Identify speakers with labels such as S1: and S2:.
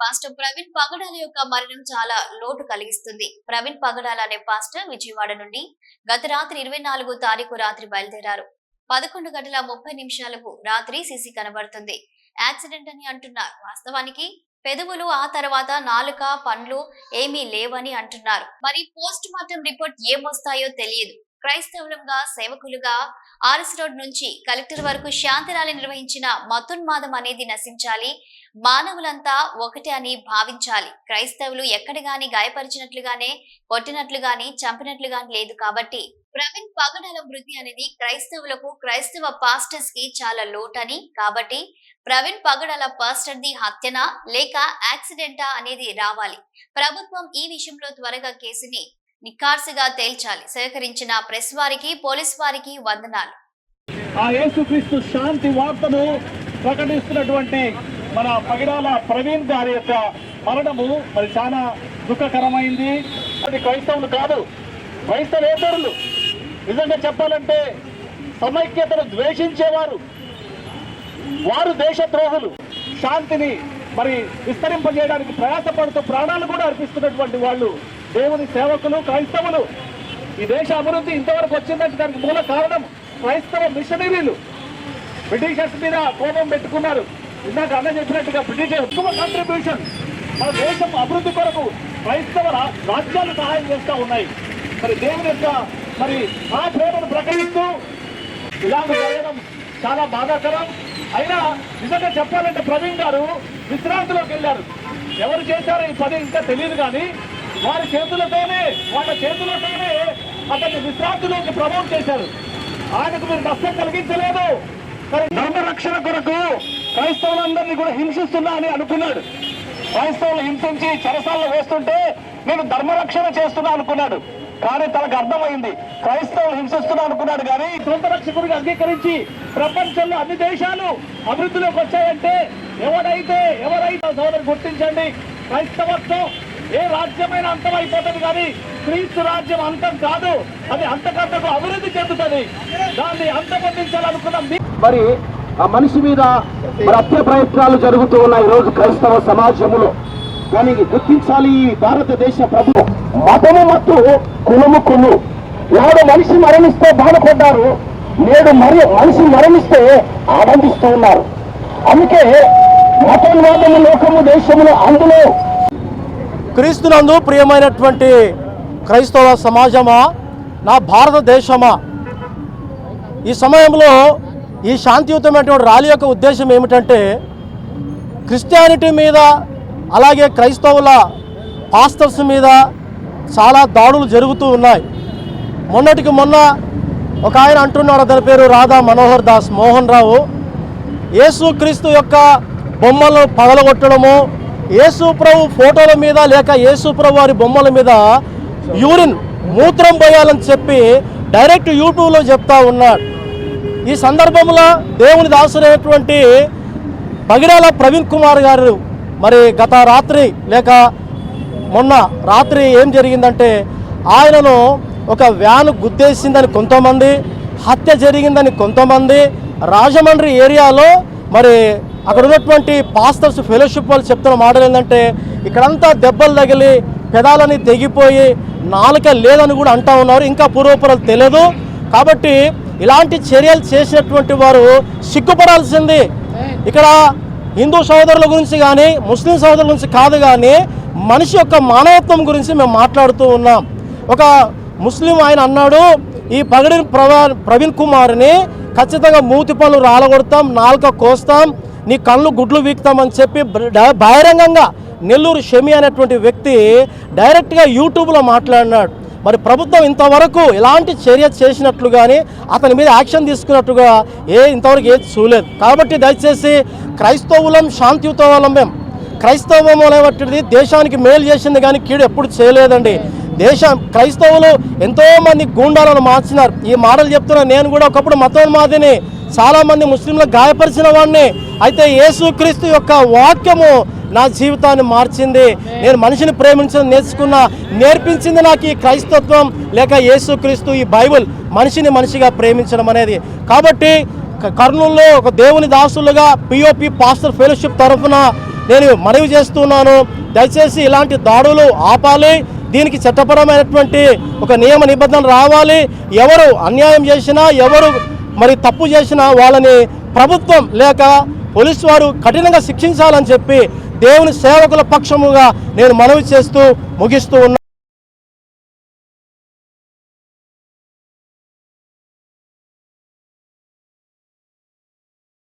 S1: Pastor Praveen పగడాల యొక్క మరణం చాలా లోటు కలిగిస్తుంది. ప్రవీణ్ పగడాల అనే పాస్టర్ విజయవాడ నుండి గత రాత్రి ఇరవై నాలుగు తారీఖు రాత్రి బయలుదేరారు. పదకొండు గంటల ముప్పై నిమిషాలకు రాత్రి సిసి కనబడుతుంది. యాక్సిడెంట్ అని అంటున్నారు. వాస్తవానికి పెదవులు ఆ తర్వాత నాలుక పండ్లు ఏమీ లేవని అంటున్నారు. మరి పోస్ట్ మార్టం రిపోర్ట్ ఏమొస్తాయో తెలియదు. క్రైస్తవులుగా సేవకులుగా ఆర్ఎస్ రోడ్ నుంచి కలెక్టర్ వరకు శాంతి ర్యాలీ నిర్వహించిన మతున్మాదం అనేది నశించాలి. మానవులంతా ఒకటే అని భావించాలి. క్రైస్తవులు ఎక్కడ గాని గాయపరిచినట్లుగానే కొట్టినట్లుగాని చంపినట్లుగాని లేదు కాబట్టి ప్రవీణ్ పగడాల మృతి అనేది క్రైస్తవులకు క్రైస్తవ పాస్టర్స్కి చాలా లోటని కాబట్టి ప్రవీణ్ పగడాల పాస్టర్ ది హత్యనా లేక యాక్సిడెంటా అనేది రావాలి. ప్రభుత్వం ఈ విషయంలో త్వరగా కేసుని నిఖార్సుగా తేల్చాలి. సహకరించిన ప్రెస్ వారికి పోలీస్ వారికి వందనాలు.
S2: ఆ యేసుక్రీస్తు శాంతి వార్తను ప్రకటిస్తున్నటువంటి మన పగిడాల ప్రవీణ్ గారి యొక్క మరణము మరి చాలా దుఃఖకరమైంది. అది క్రైస్తవులు కాదు క్రైస్తవేతరులు నిజంగా చెప్పాలంటే సమైక్యతను ద్వేషించేవారు. వారు దేశద్రోహులు శాంతిని మరి విస్తరింపజేయడానికి ప్రయాసపడుతూ ప్రాణాలు కూడా అర్పిస్తున్నటువంటి వాళ్ళు దేవుని సేవకులు క్రైస్తవులు. ఈ దేశ అభివృద్ధి ఇంతవరకు వచ్చిందంటే దానికి మూల కారణం క్రైస్తవ మిషనరీలు. బ్రిటిషర్స్ మీద కోపం పెట్టుకున్నారు. ఇందాక అన్న చెప్పినట్టుగా బ్రిటిష్ ఎక్కువ కాంట్రిబ్యూషన్ మన దేశం అభివృద్ధి కొరకు క్రైస్తవ రాజ్యాలు సహాయం చేస్తూ ఉన్నాయి. మరి దేవుని యొక్క మరి ఆ ప్రేమను ప్రకటిస్తూ ఇలాగ జరగడం చాలా బాధాకరం. అయినా నిజంగా చెప్పాలంటే ప్రవీణ్ గారు విశ్రాంతిలోకి వెళ్ళారు. ఎవరు చేశారో ఈ పని ఇంకా తెలియదు కానీ వారి చేతులతోనే వాళ్ళ చేతులతోనే అతన్ని విశ్రాంతిలోకి ప్రమోట్ చేశారు. ఆయనకు మీరు నష్టం కలిగించలేదు. కానీ ధర్మ రక్షణ కొరకు క్రైస్తవులందరినీ కూడా హింసిస్తున్నా అని అనుకున్నాడు. క్రైస్తవులు హింసించి చెరసాల్లో వేస్తుంటే నేను ధర్మరక్షణ చేస్తున్నా అనుకున్నాడు. కానీ తనకు అర్థమైంది క్రైస్తవులు హింసిస్తున్నా అనుకున్నాడు కానీ సొంత రక్షకుడిగా అంగీకరించి ప్రపంచంలో అన్ని దేశాలు అభివృద్ధిలోకి వచ్చాయంటే ఎవడైతే ఎవరైతే సోదరు గుర్తించండి క్రైస్తవత్వం ఏ రాజ్యమైనా అంతమైపోతుంది కానీ క్రీస్తు రాజ్యం అంతం కాదు అది అంతకంతకు అభివృద్ధి చెందుతుంది. దాన్ని అంతమొందించాలనుకున్న
S3: మరి ఆ మనిషి మీద మరి హత్య ప్రయత్నాలు జరుగుతూ ఉన్నాయి ఈ రోజు క్రైస్తవ సమాజంలో. కానీ గుర్తించాలి ఈ భారతదేశ ప్రభుత్వం. మతము మత్తు కులము కులు నాడు మనిషి మరణిస్తే బాధపడ్డారు నేడు మరి మనిషి మరణిస్తే ఆనందిస్తూ ఉన్నారు. అందుకే మతోన్వాదము లోకము దేశములో అందులో
S4: క్రీస్తునందు ప్రియమైనటువంటి క్రైస్తవ సమాజమా? నా భారతదేశమా ఈ సమయంలో ఈ శాంతియుతమైనటువంటి ర్యాలీ యొక్క ఉద్దేశం ఏమిటంటే క్రిస్టియానిటీ మీద అలాగే క్రైస్తవుల పాస్టర్స్ మీద చాలా దాడులు జరుగుతూ ఉన్నాయి. మొన్నటికి మొన్న ఒక ఆయన అంటున్నాడు అతని పేరు రాధా మనోహర్ దాస్ మోహన్ రావు. యేసు క్రీస్తు యొక్క బొమ్మలను పగలగొట్టడము యేసుప్రభు ఫోటోల మీద లేక యేసుప్రభు వారి బొమ్మల మీద యూరిన్ మూత్రం పోయాలని చెప్పి డైరెక్ట్ యూట్యూబ్లో చెప్తా ఉన్నాడు. ఈ సందర్భంలో దేవుని దాసులైనటువంటి బగిరాల ప్రవీణ్ కుమార్ గారు మరి గత రాత్రి లేక మొన్న రాత్రి ఏం జరిగిందంటే ఆయనను ఒక వ్యాన్ గుద్దేసిందని కొంతమంది హత్య జరిగిందని కొంతమంది రాజమండ్రి ఏరియాలో మరి అక్కడ ఉన్నటువంటి పాస్టర్స్ ఫెలోషిప్ వాళ్ళు చెప్తున్న మాటలు ఏంటంటే ఇక్కడంతా దెబ్బలు తగిలి పెదాలని తెగిపోయి నాలుక లేదని కూడా అంటా ఉన్నారు. ఇంకా పూర్వపురాలు తెలియదు. కాబట్టి ఇలాంటి చర్యలు చేసినటువంటి వారు సిగ్గుపడాల్సింది. ఇక్కడ హిందూ సోదరుల గురించి కానీ ముస్లిం సోదరుల గురించి కాదు కానీ మనిషి యొక్క మానవత్వం గురించి మేము మాట్లాడుతూ ఉన్నాం. ఒక ముస్లిం ఆయన అన్నాడు ఈ పగడి ప్రవా ప్రవీణ్ కుమార్ని ఖచ్చితంగా మూతి పనులు రాలగొడతాం నాలుక కోస్తాం నీ కళ్ళు గుడ్లు వీక్తామని చెప్పి బహిరంగంగా నెల్లూరు షమి అనేటువంటి వ్యక్తి డైరెక్ట్గా యూట్యూబ్లో మాట్లాడినాడు. మరి ప్రభుత్వం ఇంతవరకు ఎలాంటి చర్య చేసినట్లు కానీ అతని మీద యాక్షన్ తీసుకున్నట్టుగా ఏ ఇంతవరకు ఏది చూడలేదు. కాబట్టి దయచేసి క్రైస్తవులం శాంతియుతవాళ్ళం మేము క్రైస్తవం అనేటువంటిది దేశానికి మేలు చేసింది కానీ కీడు ఎప్పుడు చేయలేదండి. దేశం క్రైస్తవులు ఎంతోమంది గూండాలను మార్చినారు. ఈ మాటలు చెప్తున్నా నేను కూడా ఒకప్పుడు మతోన్మాదిని చాలామంది ముస్లింలు ముస్లింలకు గాయపరిచిన వాడిని. అయితే యేసుక్రీస్తు యొక్క వాక్యము నా జీవితాన్ని మార్చింది. నేను మనిషిని ప్రేమించడం నేర్చుకున్న నేర్పించింది నాకు ఈ క్రైస్తత్వం. లేక యేసుక్రీస్తు ఈ బైబిల్ మనిషిని మనిషిగా ప్రేమించడం అనేది. కాబట్టి క- కర్నూలులో ఒక దేవుని దాసులుగా పిఓపి పాస్టర్ ఫెలోషిప్ తరఫున నేను మనవి చేస్తున్నాను. దయచేసి ఇలాంటి దాడులు ఆపాలి. దీనికి చట్టపరమైనటువంటి ఒక నియమ నిబంధనలు రావాలి. ఎవరు అన్యాయం చేసినా ఎవరు మరి తప్పు చేసిన వాళ్ళని ప్రభుత్వం లేక పోలీసు వారు కఠినంగా శిక్షించాలని చెప్పి దేవుని సేవకుల పక్షముగా నేను మనవి చేస్తూ ముగిస్తూ